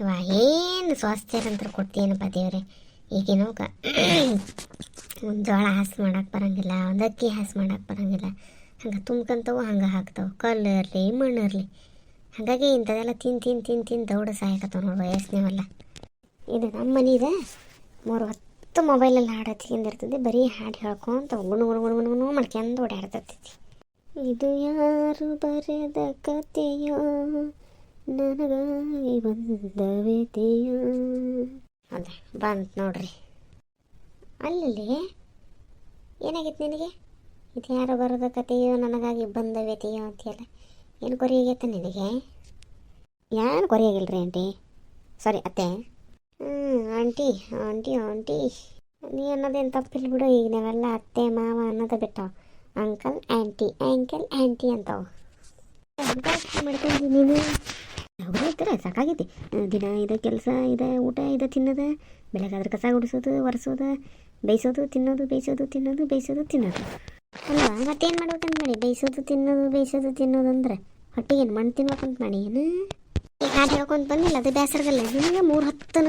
ಇವ ಏನು ಸ್ವಾಸ್ಥ್ಯರಂತ್ರ ಕೊಡ್ತೀನಪ್ಪ ದೇವ್ರೆ. ಈಗೇನೋ ಒಂದು ಜೋಳ ಹಾಸು ಮಾಡೋಕೆ ಬರಂಗಿಲ್ಲ, ಒಂದು ಅಕ್ಕಿ ಹಾಸು ಮಾಡೋಕೆ ಬರಂಗಿಲ್ಲ. ಹಂಗೆ ತುಂಬ್ಕೊಂತವು, ಹಂಗೆ ಹಾಕ್ತಾವೆ. ಕಲ್ಲು ಇರಲಿ ಮಣ್ಣು ಇರಲಿ ಹಾಗಾಗಿ ಇಂಥದೆಲ್ಲ ತಿಂದು ತಿಂದು ತಿಂದು ತಿಂದು ದೌಡ ಸಾಯಕತ್ತವ ನೋಡಿ ವಯಸ್ಸಿನವೆಲ್ಲ ಇದು ನಮ್ಮ ಮನೆ ಇದೆ ಮೂರು ಹೊತ್ತು ಮೊಬೈಲಲ್ಲಿ ಹಾಡು ಹಚ್ಕೊಂಡಿರ್ತದೆ ಬರೀ ಹಾಡು ಹೇಳ್ಕೊಂತ ಗುಣು ಗುಣು ಗುಣು ಗುಣು ಮಾಡ್ಕೊಂಡು ಓಡಾಡ್ತೈತಿ ಇದು ಯಾರು ಬರೆದ ಕತೆಯೋ? ನನಗಾಗಿ ಬಂದ ವ್ಯತೆಯೋ ಅದ ಬಂತು ನೋಡ್ರಿ. ಅಲ್ಲಿ ಏನಾಗಿತ್ತು ನಿನಗೆ? ಇದು ಯಾರು ಬರೋದ ಕತೆಯೋ ನನಗಾಗಿ ಬಂದ ವ್ಯತೆಯೋ ಅಂತೆಲ್ಲ ಏನು ಕೊರಿ ಆಗೈತೆ ನಿನಗೆ? ಏನು ಕೊರಿಯಾಗಿಲ್ರಿ ಆಂಟಿ? ಸಾರಿ ಅತ್ತೆ. ಹ್ಞೂ ಆಂಟಿ ಆಂಟಿ ಆಂಟಿ. ನೀ ಅನ್ನೋದೇನು ತಪ್ಪಿಲ್ಲ ಬಿಡು, ಈಗ ನಾವೆಲ್ಲ ಅತ್ತೆ, ಮಾವ ಅನ್ನೋದು ಬಿಟ್ಟಾವ. ಅಂಕಲ್ ಆಂಟಿ ಆಂಕಲ್ ಆಂಟಿ ಅಂತಾವ. ಮಾಡ್ಕೊಂಡಿ ನೀನು. ಅವ್ರು ಇದ್ದರೆ ಸಾಕಾಗೈತಿ ದಿನ ಇದೆ, ಕೆಲಸ ಇದೆ, ಊಟ ಇದೆ, ತಿನ್ನೋದು. ಬೆಳಗಾದ್ರೆ ಕಸ ಗುಡಿಸೋದು, ಒರೆಸೋದು, ಬೇಯಿಸೋದು, ತಿನ್ನೋದು ಬೇಯಿಸೋದು ತಿನ್ನೋದು ಬೇಯಿಸೋದು, ತಿನ್ನೋದು. ಅಲ್ವಾ? ಮತ್ತೇನು ಮಾಡ್ಬೇಕಂತ ಮಾಡಿ? ಬೇಯಿಸೋದು, ತಿನ್ನೋದು ಬೇಯಿಸೋದು, ತಿನ್ನೋದು ಅಂದ್ರೆ? ಹೊಟ್ಟೆಗೆ ಏನು ಮಣ್ಣು ತಿನ್ಬೇಕಂತ ಮಾಡಿ ಏನು? ಈಗ ಹಾಡು ಹೇಳ್ಕೊಂತ ಬಂದಿಲ್ಲ, ಅದು ಬೇಸರಗಲ್ಲ ನಿಮಗೆ ಮೂರು ಹತ್ತನ.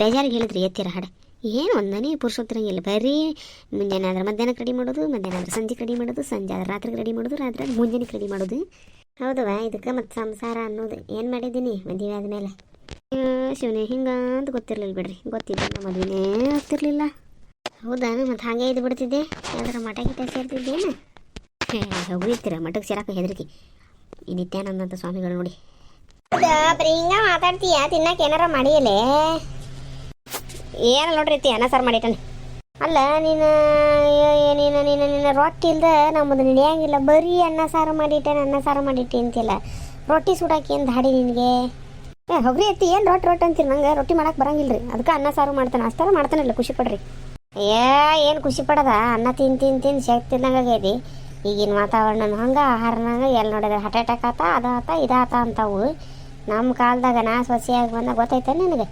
ಬೇಜಾರಿಗೆ ಹೇಳಿದ್ರಿ ಎತ್ತಿರ ಹಾಡು. ಏನು ಒಂದನೇ ಪುರುಷೋತ್ತಿರಂಗಿಲ್ಲ ಬರೀ ಮುಂಜಾನೆ ಆದ್ರೆ ಮಧ್ಯಾಹ್ನ ರೆಡಿ ಮಾಡೋದು ಮಧ್ಯಾಹ್ನ ಆದ್ರೆ ಸಂಜೆಗೆ ರೆಡಿ ಮಾಡೋದು, ಸಂಜೆ ಆದ್ರೆ ರಾತ್ರಿಗೆ ರೆಡಿ ಮಾಡೋದು, ರಾತ್ರಿ ಮುಂಜಾನೆಗೆ ರೆಡಿ ಮಾಡೋದು. ಹೌದವ ಇದಕ್ಕೆ ಮತ್ತು ಸಂಸಾರ ಅನ್ನೋದು. ಏನು ಮಾಡಿದ್ದೀನಿ ಮದುವೆ ಆದಮೇಲೆ? ಶಿವನೇ, ಹಿಂಗ ಅಂತ ಗೊತ್ತಿರಲಿಲ್ಲ ಬಿಡ್ರಿ. ಗೊತ್ತಿದ್ದ ಮದುವೆನೇ ಆಗ್ತಿರ್ಲಿಲ್ಲ. ಹೌದಾ, ಮತ್ತು ಹಾಗೆ ಇದು ಬಿಡ್ತಿದ್ದೆ. ಯಾವ್ದಾರ ಮಠ ಗಿಟ ಸೇರ್ತಿದ್ದೇನು ಹೋಗಿರ್ತೀರ ಮಠಕ್ಕೆ ಸೇರಕ್ಕೆ ಹೆದರಿಕೆ. ನಿತ್ಯಾನಂದಂತ ಸ್ವಾಮಿಗಳು ನೋಡಿ. ಬರೀ ಹಿಂಗ ಮಾತಾಡ್ತೀಯಾ? ತಿನ್ನಕ್ಕೆ ಏನಾರ ಮಾಡಿಯಲೇ? ಏನ ನೋಡ್ರಿ ಐತಿ ಅನ್ನ ಸಾರು ಮಾಡಿಟ್ಟನೆ. ಅಲ್ಲ, ನೀನು ನೀನು ನೀನು ನಿನ್ನ ರೊಟ್ಟಿ ಇಲ್ದ ನಮ್ಮದು ನಡೆಯಂಗಿಲ್ಲ ಬರೀ ಅನ್ನ ಸಾರು ಮಾಡಿಟ್ಟೆ ಅನ್ನ ಸಾರು ಮಾಡಿಟ್ಟೆ ಅಂತಿಲ್ಲ. ರೊಟ್ಟಿ ಸುಡಾಕಿ ಏನು ದಾಡಿ ನಿನಗೆ? ಏ, ಹೊಗ್ರಿ ಐತಿ ಏನು ರೊಟ್ಟಿ ರೊಟ್ಟಿ ಅಂತೀರಿ? ನಂಗೆ ರೊಟ್ಟಿ ಮಾಡಕ್ಕೆ ಬರಂಗಿಲ್ಲ ರೀ ಅದಕ್ಕೆ ಅನ್ನ ಸಾರು ಮಾಡ್ತಾನೆ. ಅಷ್ಟಾರ ಮಾಡ್ತಾನಲ್ಲ, ಖುಷಿ ಪಡ್ರಿ. ಏ, ಏನು ಖುಷಿ ಪಡದ? ಅನ್ನ ತಿನ್ ತಿಂದು ತಿನ್ ಶಕ್ತಿ ತಿಂದಂಗೆ ಆಗೈತಿ ಈಗಿನ ವಾತಾವರಣ ಹಂಗೆ ಆಹಾರನಾಗ ಎಲ್ಲಿ ನೋಡಿದ್ರೆ ಹಾರ್ಟ್ ಅಟ್ಯಾಕ್ ಆತ, ಅದಾತ, ಇದಾತ ಅಂತಾವು. ನಮ್ಮ ಕಾಲದಾಗ ನಾ ಸೊಸೆಯಾಗಿ ಬಂದಾಗ ಗೊತ್ತೈತೆ ನಿನಗೆ?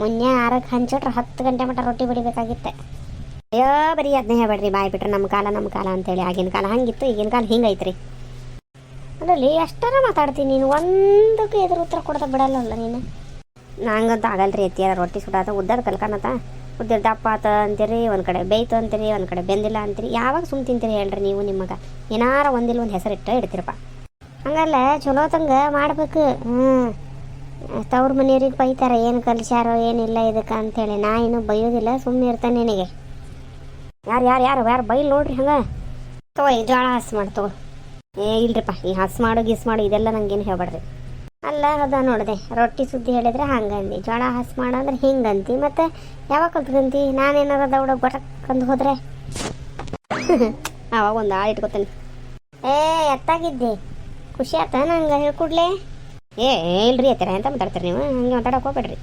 ಮುನ್ನೆ ಆರಕ್ಕೆ ಹಂಚಿಟ್ರೆ ಹತ್ತು ಗಂಟೆ ಮಟ್ಟ ರೊಟ್ಟಿ ಬಡಿಬೇಕಾಗಿತ್ತೆ. ಅಯ್ಯೋ, ಬರೀ ಅದನ್ನೇ ಹೇಳ್ಬೇಡ್ರಿ, ಬಾಯ್ ಬಿಟ್ರೆ ನಮ್ಮ ಕಾಲ ನಮ್ಮ ಕಾಲ ಅಂತೇಳಿ. ಆಗಿನ ಕಾಲ ಹಂಗಿತ್ತು, ಈಗಿನ ಕಾಲ ಹಿಂಗೈತ್ರಿ. ಅದರಲ್ಲಿ ಎಷ್ಟರ ಮಾತಾಡ್ತೀನಿ ನೀನು? ಒಂದಕ್ಕೆ ಎದುರು ಉತ್ತರ ಕೊಡ್ತಾ ಬಿಡಲ್ಲಲ್ಲ ನೀನು? ನಂಗಂತೂ ಆಗಲ್ರಿ ಎತ್ತಿಯಾರ ರೊಟ್ಟಿ ಸುಡಾತ ಉದ್ದಾರ ಕಲ್ಕಾನತ ಉದ್ದ ದಪ್ಪ ಆತ ಅಂತೀರಿ, ಒಂದು ಕಡೆ ಬೇಯ್ತು ಅಂತೀರಿ, ಒಂದು ಕಡೆ ಬೆಂದಿಲ್ಲ ಅಂತೀರಿ. ಯಾವಾಗ ಸುಮ್ ತಿಂತೀರಿ ಹೇಳ್ರಿ ನೀವು ನಿಮಗೆ ಏನಾರ ಒಂದಿಲ್ಲ ಒಂದು ಹೆಸರಿಟ್ಟು ಇಡ್ತೀರಪ್ಪ. ಹಂಗಲ್ಲ, ಚಲೋ ತಂಗ ಮಾಡ್ಬೇಕು. ಹ್ಞೂ ತವ್ರ ಮನೆಯವ್ರಿಗೆ ಬೈತಾರೆ, ಏನು ಕಲಿಸ್ಯಾರೋ, ಏನಿಲ್ಲ ಇದಕ್ಕೆ ಅಂತೇಳಿ ನಾ ಏನು ಬೈಯೋದಿಲ್ಲ ಸುಮ್ಮನೆ ಇರ್ತಾನೆ ನಿನಗೆ. ಯಾರು ಯಾರು ಯಾರು ಯಾರು ಬೈಲ್ ನೋಡ್ರಿ ಹಂಗೆ? ತಗೋ ಈ ಜೋಳ ಹಸ್ ಮಾಡಿ ತಗೋ. ಏ, ಇಲ್ರಿಪ್ಪ, ಈ ಹಸ್ ಮಾಡು, ಗಿಸ್ ಮಾಡು, ಇದೆಲ್ಲ ನಂಗೇನು ಹೇಳ್ಬೇಡ್ರಿ ಅಲ್ಲ, ಅದ ನೋಡಿದೆ, ರೊಟ್ಟಿ ಸುದ್ದಿ ಹೇಳಿದ್ರೆ ಹಂಗಂದು. ಜೋಳ ಹಸ್ ಮಾಡು ಅಂದ್ರೆ ಹಿಂಗಂತಿ, ಮತ್ತೆ ಯಾವಾಗ ಕಲ್ತ್ಕಂತಿ ನಾನೇನಾರ ದೌಡ ಗೊಟಕ್ಕಂದು ಹೋದ್ರೆ? ಅವಾಗ ಒಂದು ಆಳು ಇಟ್ಕೋತೀನಿ. ಏ, ಎತ್ತಾಗಿದ್ದೆ? ಖುಷಿ ಆಯ್ತಾ ನಂಗೆ ಹೇಳ್ಕೊಡ್ಲೆ ಏ, ಇಲ್ರಿ ಅತ್ತರ ಅಂತ ಮಾತಾಡ್ತೀರಿ ನೀವು? ಹಂಗೆ ಮಾತಾಡಕ್ಕೆ ಹೋಗ್ಬೇಡ್ರಿ.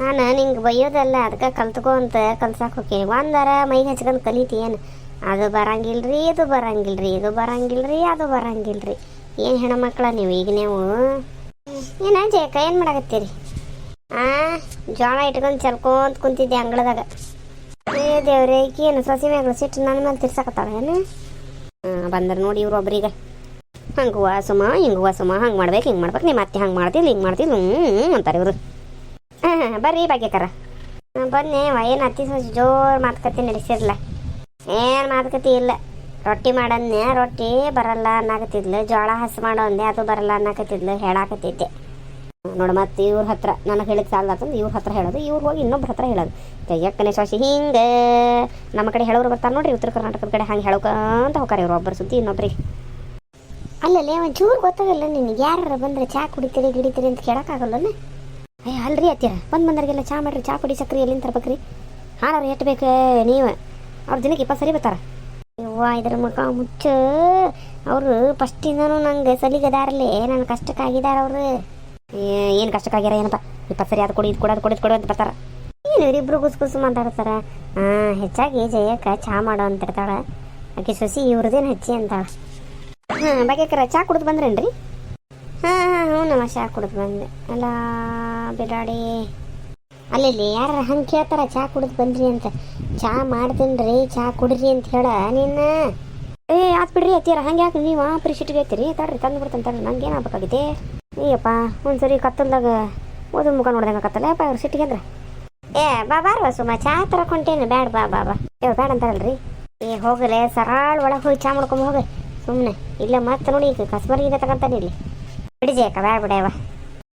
ನಾನು ನಿಂಗೆ ಬೈಯೋದಲ್ಲ ಅದಕ್ಕೆ ಕಲ್ತ್ಕೊ ಅಂತ ಕಲ್ಸಕ್ಕೆ ಹೋಗ್ತೀನಿ ಒಂದರ ಮೈಗೆ ಹಚ್ಕೊಂಡು ಕಲಿತಿ ಏನು? ಅದು ಬರಂಗಿಲ್ರಿ, ಇದು ಬರಂಗಿಲ್ರಿ ಇದು ಬರಂಗಿಲ್ರಿ, ಅದು ಬರಂಗಿಲ್ರಿ. ಏನು ಹೆಣ್ಮಕ್ಳ ನೀವು ಈಗ ನೀವು? ಏನು ಜೇಕ ಏನು ಮಾಡಕತ್ತೀರಿ? ಆ ಜೋಳ ಇಟ್ಕೊಂಡು ಚಲ್ಕೊಂತ ಕುಂತಿದ್ದೆ ಅಂಗಳದಾಗ. ಏ ದೇವ್ರೆ ಏನು ಸಸಿ ಮ್ಯಾಗ ಸಿಟ್ಟು ನನ್ನ ಮೇಲೆ ತಿರ್ಸಕತ್ತಾಳ ಏನು ಹಾಂ ಬಂದ್ರೆ ನೋಡಿ ಇವ್ರು ಒಬ್ರಿಗೆ. ಹಂಗೆ ಹೂವ ಸುಮ ಹಿಂಗೆ ಹೂವ ಸುಮ ಹಂಗೆ ಮಾಡ್ಬೇಕು, ಹಿಂಗೆ ಮಾಡ್ಬೇಕು. ನಿಮ್ಮ ಅತ್ತೆ ಹಂಗೆ ಮಾಡ್ತಿಲ್ಲ ಹಿಂಗೆ ಮಾಡ್ತಿಲ್ಲ ಹ್ಞೂ ಅಂತಾರೆ ಇವರು. ಹಾಂ ಹಾಂ ಬರ್ರಿ ಭಾಗ್ಯಕರ. ಬನ್ನಿ ಏನು ಅತ್ತಿ ಸೊಸಿ ಜೋರು ಮಾತುಕತೆ ನಡೆಸಿರಲ್ಲ ಏನು ಮಾತುಕತೆ ಇಲ್ಲ. ರೊಟ್ಟಿ ಮಾಡನ್ನೆ, ರೊಟ್ಟಿ ಬರಲ್ಲ ಅನ್ನಕತ್ತಿದ್ಲು. ಜೋಳ ಹಸು ಮಾಡೋಂದೆ, ಅದು ಬರಲ್ಲ ಅನ್ನಕತ್ತಿದ್ಲು. ಹೇಳಾಕತ್ತಿದ್ದೆ ನೋಡು, ಮತ್ತೆ ಇವ್ರ ಹತ್ರ, ನನಗೆ ಹೇಳಿದ ಸಾಲದಾತಂದು ಇವ್ರ ಹತ್ರ ಹೇಳೋದು, ಇವ್ರು ಹೋಗಿ ಇನ್ನೊಬ್ರ ಹತ್ರ ಹೇಳೋದು. ತೆಗಿಯಕ್ಕನೆ ಸೊಸಿ, ಹಿಂಗೆ. ನಮ್ಮ ಕಡೆ ಹೇಳೋರು ಬರ್ತಾರೆ ನೋಡ್ರಿ, ಉತ್ತರ ಕರ್ನಾಟಕದ ಕಡೆ ಹಂಗೆ ಹೇಳೋಕಂತ ಹೋಗ್ತಾರೆ ಇವ್ರು ಒಬ್ಬರು ಸುದ್ದಿ ಇನ್ನೊಬ್ರಿಗೆ. ಅಲ್ಲಲ್ಲೇ ಒಂಚೂರು ಗೊತ್ತಾಗಲ್ಲ ನಿನಗೆ. ಯಾರು ಬಂದರೆ ಚಾ ಕುಡಿತೀರಿ, ಗಿಡಿತೀರಿ ಅಂತ ಕೇಳೋಕ್ಕಾಗಲ್ಲನ ಅಯ್ಯ ಅಲ್ರಿ ಅತ್ತೀರ ಬಂದು ಬಂದವ್ರಿಗೆಲ್ಲ ಚಾ ಮಾಡ್ರಿ, ಚಾ ಕುಡಿ ಸಕ್ರಿ, ಎಲ್ಲಿಂದ ತರ್ಬೇಕ್ರಿ? ಹಾಳಾರು ಎಷ್ಟು ಬೇಕು ನೀವು? ಅವ್ರ ದಿನಕ್ಕೆ ಇಪ್ಪತ್ತು ಸರಿ ಬರ್ತಾರ. ಇವ್ವ ಇದ್ರ ಮುಖ ಮುಚ್ಚ. ಅವರು ಫಸ್ಟಿಂದನೂ ನಂಗೆ ಸಲಿಗದಾರಲ್ಲೇ ನನ್ನ ಕಷ್ಟಕ್ಕಾಗಿದ್ದಾರೆ ಅವರು. ಏನು ಕಷ್ಟಕ್ಕಾಗ್ಯಾರ ಏನಪ್ಪ? ಇಪ್ಪತ್ತು ಸರಿ ಅದು ಕೊಡಿ, ಇದು ಕೊಡೋದು ಕೊಡೋದು ಕೊಡೋದು ಅಂತ ಬರ್ತಾರ. ಏನು ಇವರಿಬ್ರು ಗುಸ್ ಗುಸ್ ಮಾತಾಡ್ತಾರ ಹೆಚ್ಚಾಗಿ ಜಯಕ್ಕ ಚಾ ಮಾಡೋ ಅಂತ ಇರ್ತಾಳೆ. ಆಕೆ ಸೊಸಿ ಇವ್ರದೇನು ಹಚ್ಚಿ ಅಂತಾಳ. ಹಾಂ ಬಗ್ಗೆಕರ ಚಾ ಕುಡಿದು ಬಂದ್ರೇನ್ರಿ? ಹಾಂ ಹಾಂ, ಹ್ಞೂ ನಮ್ಮ ಚಾ ಕುಡಿದು ಬಂದೆ. ಅಲ್ಲ ಬಿಡಾಡಿ. ಅಲ್ಲಿ ಯಾರ ಹಂಗೆ ಕೇಳ್ತಾರ, ಚಾ ಕುಡಿದು ಬಂದ್ರಿ ಅಂತ. ಚಾ ಮಾಡ್ತೀನಿ ರೀ ಚಾ ಕುಡ್ರಿ ಅಂತ ಹೇಳ ನಿನ್ನ. ಏ, ಆತ್ ಬಿಡ್ರಿ ಅತ್ತೀರ ಹಂಗೆ ಯಾಕೆ ನೀವು ಪ್ರಿಶಿಟ್ಟಿಗೆ ಐತಿರಿ ತಡ್ರಿ, ತಂದು ಬಿಡ್ತಾನೆ ನಂಗೆ ಏನಾಗಬೇಕಾಗಿದೆ ಅಯ್ಯಪ್ಪ, ಒಂದ್ಸರಿ ಕತ್ತಲ್ದಾಗ ಓದು ಮುಖ ನೋಡ್ದಂಗೆ ಕತ್ತಲ್ಲ ಯಪ್ಪ ಅವ್ರು ಸಿಟ್ಟಿಗೆ ಅಂದ್ರೆ. ಏ, ಬಾ ಬಾರ್ವ ಸುಮ್ಮ ಚಾ ತರಕೊಂಟೇನು ಬ್ಯಾಡ, ಬಾ ಬಾ ಬಾ. ಏ ಬ್ಯಾಡ ಅಂತಾರಲ್ರಿ ಏ, ಹೋಗಲೇ, ಸರಾಳ ಒಳಗೆ ಹೋಗಿ ಚಾ ಮಾಡ್ಕೊಂಬ ಹೋಗಿ. ಸುಮ್ಮನೆ ಇಲ್ಲ ಮತ್ತೆ ನೋಡಿ, ಈಗ ಕಸ್ಬರ್ಗಿಂದ ತಗೊಂತಾನೆ ಇಲ್ಲಿ ಅಕ್ಕ, ಬೇಡ ಬ್ಯಾಡ ಬಿಡವ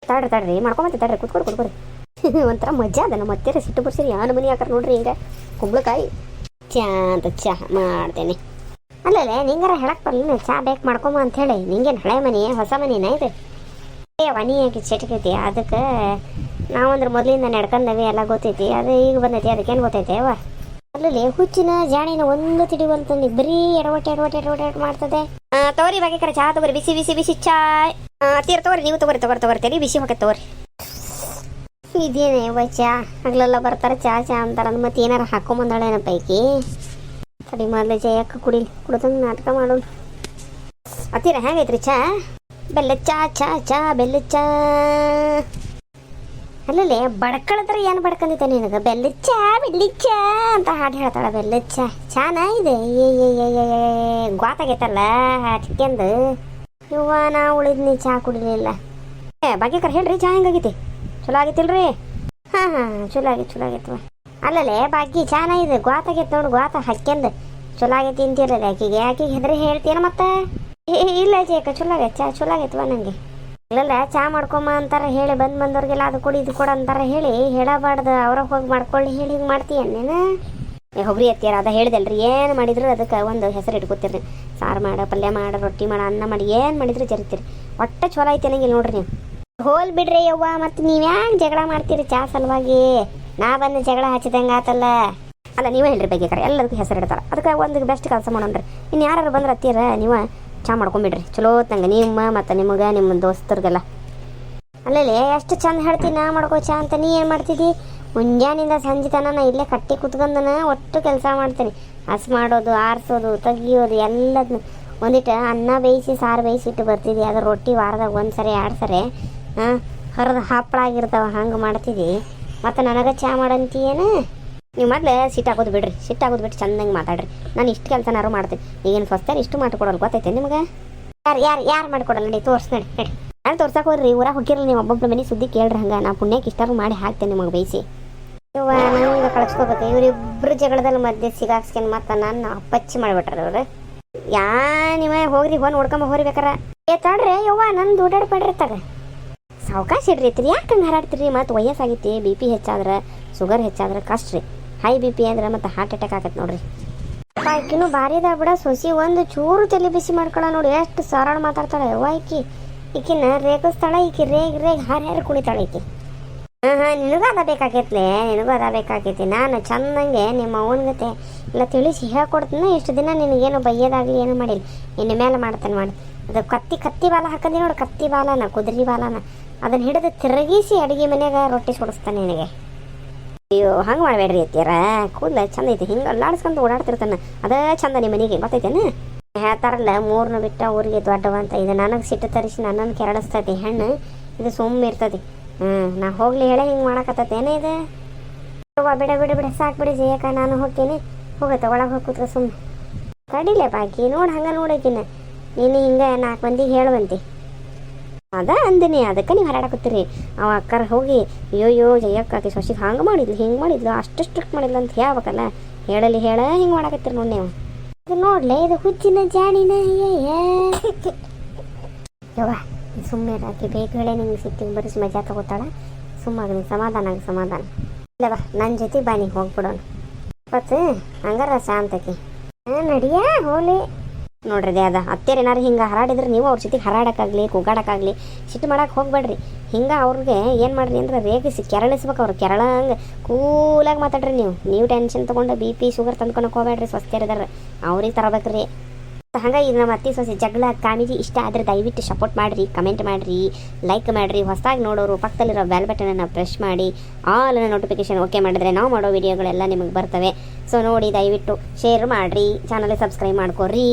ತಡ್ರಿ ತಡ್ರಿ. ಮಾಡ್ಕೊಂಬಂತ ತಡ್ರಿ, ಕುತ್ಕೊಡಿ ಕುತ್ಕೊಡಿ. ಒಂಥರ ಮಜಾ ಅದ ನಮ್ಮ ಅತ್ತೆರ ಸಿಟ್ಟು ಬರ್ಸಿರಿ ಯಾರು ಮನೆ ಹಾಕಾರ ನೋಡ್ರಿ ಹಿಂಗೆ. ಕುಂಬಳಕಾಯಿ. ಚಾ ಅಂತ ಚಾ ಮಾಡ್ತೇನೆ. ಅಲ್ಲಲ್ಲೇ ನಿಂಗಾರ ಹೇಳಕ್ ಬರಲಿಲ್ಲ ಚಾ ಬೇಕು, ಮಾಡ್ಕೊಂಬ ಅಂತ ಹೇಳಿ. ನಿಂಗೇನು ಹಳೆ ಮನೆ, ಹೊಸ ಮನೆನ ಇದು ಏ ಮನಿ ಆಗಿ ಚಟಕೈತಿ ಅದಕ್ಕೆ ನಾವಂದ್ರೆ ಮೊದಲಿಂದ ನಡ್ಕೊಂಡವಿ ಎಲ್ಲ ಗೊತ್ತೈತಿ. ಅದು ಈಗ ಬಂದೈತಿ. ಅದಕ್ಕೇನು ಗೊತ್ತೈತೆ ಅವ ಅಲ್ಲಲ್ಲಿ ಹುಚ್ಚಿನ ಜಾಣಿನ ಒಂದು ತಿಡಿವಲ್ತಂದು ಬರೀ ಎಡವಟೆ ಎಡವಟೆ ಎಡವಟ್ಟೆ ಎಡವಟ್ಟು ಮಾಡ್ತದೆ. ಆ, ತಗೋರಿ ಬಗ್ಗೆ ಕರೆ ಚಾ ತಗೋರಿ ಬಿಸಿ ಬಿಸಿ ಬಿಸಿ ಚಾಯ್ ತೀರ ತಗೋರಿ ನೀವು ತಗೋರಿ ತಗೋರಿ ತಗೋರಿ ತಲೆ ಬಿಸಿ ಹೊಕ್ಕ ತಗೋರಿ. ಇದೇನೇ ಯವ್ವ ಚಾ? ಹಗಲೆಲ್ಲ ಬರ್ತಾರೆ ಚಾ ಚಾ ಅಂತಾರ. ಮತ್ತೆ ಏನಾರ ಹಾಕೊಂಬಂದಾಳೇನ ಪೈಕಿ? ತಡಿ ಮೊದಲೇ ಜಯಕ್ಕ ಕುಡಿಲಿ ಕುಡ್ದಂಗೆ ನಾಟಕ ಮಾಡೋಣ ಅತ್ತೀರ ಹೆಂಗೈತ್ರಿ ಚಾ? ಬೆಲ್ಲ ಚಾ ಚಾ ಚಾ ಬೆಲ್ಲ ಚಾ. ಅಲ್ಲಲ್ಲೇ ಬಡ್ಕಳತ್ರ ಏನು ಬಡ್ಕೊಂಡಿದ್ದೆ ನಿನಗೆ? ಬೆಲ್ಲ ಚಾ ಅಂತ ಹಾಡು ಹೇಳ್ತಾಳೆ ಬೆಲ್ಲ ಚಾ. ಚಾನ ಇದೆ? ಏ ಏ ಏ ಏ ಏ, ಗ್ವಾತಾಗೈತಲ್ಲ? ಚಿಕ್ಕಂದು ಇವ್ವ ನಾ ಉಳಿದ್ನಿ ಚಾ ಕುಡಿಲಿಲ್ಲ. ಏ ಕರೆ ಹೇಳ್ರಿ ಚಾ ಹೆಂಗಾಗೈತಿ? ಚಲೋ ಆಗೈತಿಲ್ರಿ? ಹಾಂ ಹಾಂ ಚಲೋ ಆಗೈತಿ ಚಲೋ ಆಗೈತವ ಅಲ್ಲಲ್ಲೇ ಬಾಕಿ ಚಾನ ಇದೆ. ಗ್ವಾತಾಗೈತೆ ನೋಡು ಗೊತ್ತ ಹಕ್ಕೆಂದು ಚಲೋ ಆಗೈತಿ ಅಂತೀರಲ್ಲ ಆಕೆಗೆ ಆಕೆಗೆ ಹೆದ್ರಿ ಹೇಳ್ತೀನ ಮತ್ತೆ? ಇಲ್ಲ ಚೇಕ ಚಲೋ ಆಗೈತೆ ಚಾ ಚಲೋ ಆಗೈತವ ನನಗೆ ಇಲ್ಲಲ್ಲ ಚಾ ಮಾಡ್ಕೊಂಬ ಅಂತಾರೆ ಹೇಳಿ, ಬಂದ್ ಬಂದವ್ರಿಗೆಲ್ಲ ಅದು ಕೊಡಿ, ಇದು ಕೊಡು ಅಂತಾರೆ ಹೇಳಿ, ಹೇಳಬಾರ್ದು ಅವ್ರ ಹೋಗಿ ಮಾಡ್ಕೊಳ್ಳಿ, ಹೇಳಿ ಹಿಂಗೆ ಮಾಡ್ತೀಯ ನೀನು? ಹೊಬ್ರಿ ಅತ್ತಿಯಾರ, ಅದ ಹೇಳಿದಲ್ರಿ, ಏನು ಮಾಡಿದ್ರು ಅದಕ್ಕೆ ಒಂದು ಹೆಸರು ಇಟ್ಕೋತೀರಿ ಸಾರು ಮಾಡ, ಪಲ್ಯ ಮಾಡ, ರೊಟ್ಟಿ ಮಾಡ, ಅನ್ನ ಮಾಡಿ, ಏನು ಮಾಡಿದ್ರು ಜರಿತೀರಿ. ಒಟ್ಟ ಚಲೋ ಐತೆ ಅನ್ನಂಗಿಲ್ಲ ನೋಡ್ರಿ ನೀವು. ಹೋಲ್ ಬಿಡ್ರಿ ಯವ್ವ, ಮತ್ತು ನೀವು ಯಾಕೆ ಜಗಳ ಮಾಡ್ತೀರಿ ಚಾ ಸಲುವಾಗಿ? ನಾ ಬಂದು ಜಗಳ ಹಚ್ಚಿದಂಗೆ ಆತಲ್ಲ. ಅಲ್ಲ, ನೀವೇ ಹೇಳ್ರಿ ಬಗ್ಗೆ ಎಲ್ಲದಕ್ಕೂ ಹೆಸರು ಇಡ್ತಾರೆ. ಅದಕ್ಕೆ ಒಂದು ಬೆಸ್ಟ್ ಕೆಲಸ ಮಾಡೋಣ್ರಿ. ಇನ್ನು ಯಾರು ಬಂದ್ರೆ ಹತ್ತೀರ ನೀವು ಚಾ ಮಾಡ್ಕೊಂಬಿಡ್ರಿ. ಚಲೋ ತಂಗ ನಿಮ್ಮ ಮತ್ತು ನಿಮಗೆ ನಿಮ್ಮ ದೋಸ್ತರಿಗೆಲ್ಲ. ಅಲ್ಲಲ್ಲಿ, ಎಷ್ಟು ಚಂದ ಹೇಳ್ತೀನಿ ನಾ ಮಾಡ್ಕೋ ಚಾ ಅಂತ ನೀ ಏನು ಮಾಡ್ತಿದ್ದಿ? ಮುಂಜಾನಿಂದ ಸಂಜೆ ತನ ನಾ ಇಲ್ಲೇ ಕಟ್ಟಿ ಕುತ್ಕೊಂಡನ ಒಟ್ಟು ಕೆಲಸ ಮಾಡ್ತೀನಿ. ಹಸು ಮಾಡೋದು, ಆರಿಸೋದು, ತೆಗಿಯೋದು ಎಲ್ಲದನ್ನ ಒಂದಿಟ್ಟು ಅನ್ನ ಬೇಯಿಸಿ, ಸಾರು ಬೇಯಿಸಿಟ್ಟು ಬರ್ತಿದ್ದೆ. ಅದು ರೊಟ್ಟಿ ವಾರದಾಗ ಒಂದು ಸರಿ ಎರಡು ಸರಿ ಹಾಂ ಹರಿದು ಹಪ್ಪಳ ಆಗಿರ್ತಾವೆ, ಹಂಗೆ ಮಾಡ್ತಿದ್ದಿ. ಮತ್ತು ನನಗೆ ಚಾ ಮಾಡಂತೀಯೇನು? ನೀವು ಮೊದಲೇ ಸಿಟ್ಟಾಗೋದು ಬಿಡ್ರಿ ಸಿಟ್ಟಾಗೋದು ಬಿಟ್ಟು ಚಂದಂಗೆ ಮಾತಾಡ್ರಿ. ನಾನು ಇಷ್ಟು ಕೆಲಸನಾರು ಮಾಡ್ತೀನಿ. ಈಗೇನು ಫಸ್ಟೇನು ಇಷ್ಟು ಮಾಡ್ಕೊಡಲ್ಲ ಗೊತ್ತೈತೆ ನಿಮಗೆ? ಯಾರು ಯಾರು ಯಾರು ಮಾಡ್ಕೊಡಲ್ಲ ನಡಿ, ತೋರ್ಸ್ ನಡಿ ನಡಿ. ನಾನು ತೋರ್ಸಕ್ಕೆ ಹೋದ್ರಿ, ಊರಾಗ ಹೋಗಿರಲ್ಲ ನೀವು ಒಬ್ಬೊಬ್ಬರ ಮನೆ ಸುದ್ದಿ ಕೇಳ್ರಿ ಹಂಗೆ. ನಾ ಪುಣ್ಯಕ್ಕೆ ಇಷ್ಟಾರು ಮಾಡಿ ಹಾಕ್ತೇನೆ ನಿಮಗೆ ಬೈಸಿ ಇವ ನಾನು ಈಗ ಕಳಿಸ್ಕೋಬೇಕು. ಇವರಿಬ್ಬರು ಜಗಳದಲ್ಲಿ ಮಧ್ಯೆ ಸಿಗಾಕ್ಸ್ಕೊಂಡು ಮತ್ತೆ ನನ್ನ ಅಪ್ಪಚ್ಚಿ ಮಾಡಿಬಿಟ್ರೆ ಅವ್ರು. ಯಾ, ನೀವ ಹೋಗ್ರಿ, ಹೋಗಿ ನೋಡ್ಕೊಂಬ, ಹೋರಿ ಬೇಕಾರ. ಏ, ತಡ್ರಿ, ಯವ್ವ ನಂದು ಓಡಾಡಿ ಪಡ್ರಿ ತಗ. ಸಾವಕಾಶ ಇಡ್ರಿ ಯಾಕೆ ಹಂಗೆ ಹಾರಾಡ್ತೀರಿ ಮತ್ತು ವಯಸ್ಸಾಗೈತಿ ಬಿ ಪಿ ಹೆಚ್ಚಾದ್ರೆ, ಶುಗರ್ ಹೆಚ್ಚಾದ್ರೆ ಕಷ್ಟ ರೀ. ಹೈ ಬಿ ಪಿ ಅಂದ್ರೆ ಮತ್ತೆ ಹಾರ್ಟ್ ಅಟ್ಯಾಕ್ ಆಗತ್ತೆ ನೋಡ್ರಿ. ಆಕಿನೂ ಭಾರಿ ಅದ ಬಿಡ. ಸೊಸಿ ಒಂದು ಚೂರು ತಲೆ ಬಿಸಿ ಮಾಡ್ಕೊಳ ನೋಡಿ. ಎಷ್ಟು ಸರಳ ಮಾತಾಡ್ತಾಳೆ. ಯವ್ವ ಈಕಿ. ಈಕಿನ ರೇಗಿಸ್ತಾಳೆ. ಈಕಿ ರೇಗ್ ರೇಗ್ ಹಾರಿ ಹಾರಿ ಕುಣಿತಾಳೆ ಈಕಿ. ಹಾಂ ಹಾಂ, ನಿನಗೂ ಅದ ಬೇಕಾಗೈತ್ಲೆ? ನಿನಗೂ ಅದ ಬೇಕಾಗೈತಿ. ನಾನು ಚಂದಂಗೆ ನಿಮ್ಮ ಅವನ ಗತೆ ಎಲ್ಲ ತಿಳಿಸಿ ಹೇಳ್ಕೊಡ್ತೀನಿ. ಇಷ್ಟು ದಿನ ನಿನಗೇನು ಬೈಯೋದಾಗಲಿ, ಏನು ಮಾಡಿಲ್ಲ. ಇನ್ನು ಮೇಲೆ ಮಾಡ್ತಾನೆ ಮಾಡಿ. ಅದು ಕತ್ತಿ ಕತ್ತಿ ಬಾಲ ಹಾಕಂದಿ ನೋಡಿ. ಕತ್ತಿ ಬಾಲನ, ಕುದುರೆ ಬಾಲನ. ಅದನ್ನ ಹಿಡಿದು ತಿರುಗಿಸಿ ಅಡುಗೆ ಮನೆಯಾಗ ರೊಟ್ಟಿ ಸುಡಿಸ್ತಾನೆ ನಿನಗೆ. ಅಯ್ಯೋ, ಹಂಗೆ ಮಾಡಬೇಡ್ರಿ ಅತ್ತೀರ ಕೂದಲ ಚಂದ ಐತಿ, ಹಿಂಗೆ ಅಲ್ಲಾಡ್ಸ್ಕೊಂಡು ಓಡಾಡ್ತಿರ್ತಾನೆ. ಅದೇ ಚಂದ ನಿಮ್ಮ ಮನೆಗೆ, ಗೊತ್ತೈತೇನು? ಹೇಳ್ತಾರಲ್ಲ, ಮೂರ್ನ ಬಿಟ್ಟ ಊರಿಗೆ ದೊಡ್ಡವ ಅಂತ ಇದು ನನಗೆ ಸಿಟ್ಟು ತರಿಸಿ ನನ್ನನ್ನು ಕೆರಡಿಸ್ತೈತಿ ಹೆಣ್ಣು, ಇದು ಸುಮ್ಮ ಇರ್ತೈತಿ. ಹ್ಞೂ ನಾ ಹೋಗ್ಲಿ ಹೇಳೇ ಹಿಂಗೆ ಮಾಡಕತ್ತೈತೆ, ಏನೇ ಇದು? ಬಿಡ ಬಿಡ ಬಿಡ, ಸಾಕು ಬಿಡಿ ಜಯಕ ನಾನು ಹೋಗ್ತೀನಿ. ಹೋಗತ್ತೆ, ಒಳಗೆ ಹೋಗಿ ಕೂತ್ಕೊ ಸುಮ್ಮನೆ ಕಡಿಲೆ ಬಾಕಿ ನೋಡಿ ಹಂಗೆ ನೋಡಕಿನ ನೀನು ಹಿಂಗೆ ನಾಲ್ಕು ಮಂದಿಗೆ ಹೇಳುವಂತಿ. ಅದ ಅಂದಿನಿ, ಅದಕ್ಕೆ ನೀವು ಹರಡಾಕತ್ತೀರಿ ಅವ ಅಕ್ಕಾರ ಹೋಗಿ, ಅಯ್ಯೋಯ್ಯೋ, ಜಯಕ್ಕ, ಆಕಿ ಸೊಸಿಗೆ ಹಂಗೆ ಮಾಡಿದ್ಲು, ಹಿಂಗೆ ಮಾಡಿದ್ಲು, ಅಷ್ಟು ಸ್ಟ್ರಿಕ್ಟ್ ಮಾಡಿದ್ಲು ಅಂತ ಹೇಳ್ಬೇಕಲ್ಲ. ಹೇಳಲಿ, ಹೇಳ, ಹಿಂಗೆ ಮಾಡಕತ್ತೀರಿ ನೋಡಿ ನೀವು. ಇದು ನೋಡ್ಲೆ, ಇದು ಹುಚ್ಚಿನ ಜಾಣಿನ ಯವ್ವ ಸುಮ್ಮನೆ ಆಕಿ ಬೇಕು ಹೇಳಿ ನಿಂಗೆ ಸಿಟ್ಟಿಗೆ ಬರೀ ಮಜಾ ತಗೋತಾಳ. ಸುಮ್ಮಾಗಿ ಸಮಾಧಾನ ಆಗಿ ಸಮಾಧಾನ. ನನ್ನ ಜೊತೆ ಬಾ ನೀ ಹೋಗ್ಬಿಡೋಣ. ಮತ್ತು, ಹಂಗಾರ ಶಾಂತಕಿ ಹಾಂ ನಡಿಯ, ಹೋಲಿ. ನೋಡ್ರಿ ಅದ ಅತ್ತೆ ಏನಾರು ಹಿಂಗೆ ಹರಾಡಿದ್ರೆ ನೀವು ಅವ್ರ ಜೊತೆಗೆ ಹರಾಡಕ್ಕಾಗಲಿ, ಕೂಗಾಡಕ್ಕಾಗಲಿ, ಸಿಟ್ಟು ಮಾಡಕ್ಕೆ ಹೋಗ್ಬೇಡ್ರಿ. ಹಿಂಗೆ ಅವ್ರಿಗೆ ಏನು ಮಾಡ್ರಿ ಅಂದ್ರೆ ರೇಗಿಸಿ ಕೆರಳಿಸ್ಬೇಕು ಅವ್ರು. ಕೆರಳಂಗೆ ಕೂಲಾಗಿ ಮಾತಾಡ್ರಿ ನೀವು. ನೀವು ಟೆನ್ಷನ್ ತೊಗೊಂಡು ಬಿ ಪಿ ಶುಗರ್ ತಂದ್ಕೊಳಕ್ಕೆ ಹೋಗ್ಬೇಡ್ರಿ ಸ್ವಸ್ಥರಿದಾರೆ ಅವ್ರಿಗೆ ತರಬೇಕ್ರಿ. ಹಂಗೆ ಇದು ನಮ್ಮ ಅತ್ತಿ ಸೊಸೆ ಜಗಳ ಕಾಮಿಡಿ ಇಷ್ಟ ಆದರೆ ದಯವಿಟ್ಟು ಸಪೋರ್ಟ್ ಮಾಡಿರಿ ಕಮೆಂಟ್ ಮಾಡಿರಿ ಲೈಕ್ ಮಾಡಿರಿ. ಹೊಸದಾಗಿ ನೋಡೋರು, ಪಕ್ಕದಲ್ಲಿರೋ ಬೆಲ್ ಬಟನನ್ನು ಪ್ರೆಸ್ ಮಾಡಿ ಆಲ್ ನೋಟಿಫಿಕೇಶನ್ ಓಕೆ ಮಾಡಿದ್ರೆ ನಾವು ಮಾಡೋ ವಿಡಿಯೋಗಳೆಲ್ಲ ನಿಮಗೆ ಬರ್ತವೆ. ಸೊ ನೋಡಿ ದಯವಿಟ್ಟು ಶೇರ್ ಮಾಡಿರಿ ಚಾನಲ್ ಸಬ್ಸ್ಕ್ರೈಬ್ ಮಾಡ್ಕೊರಿ.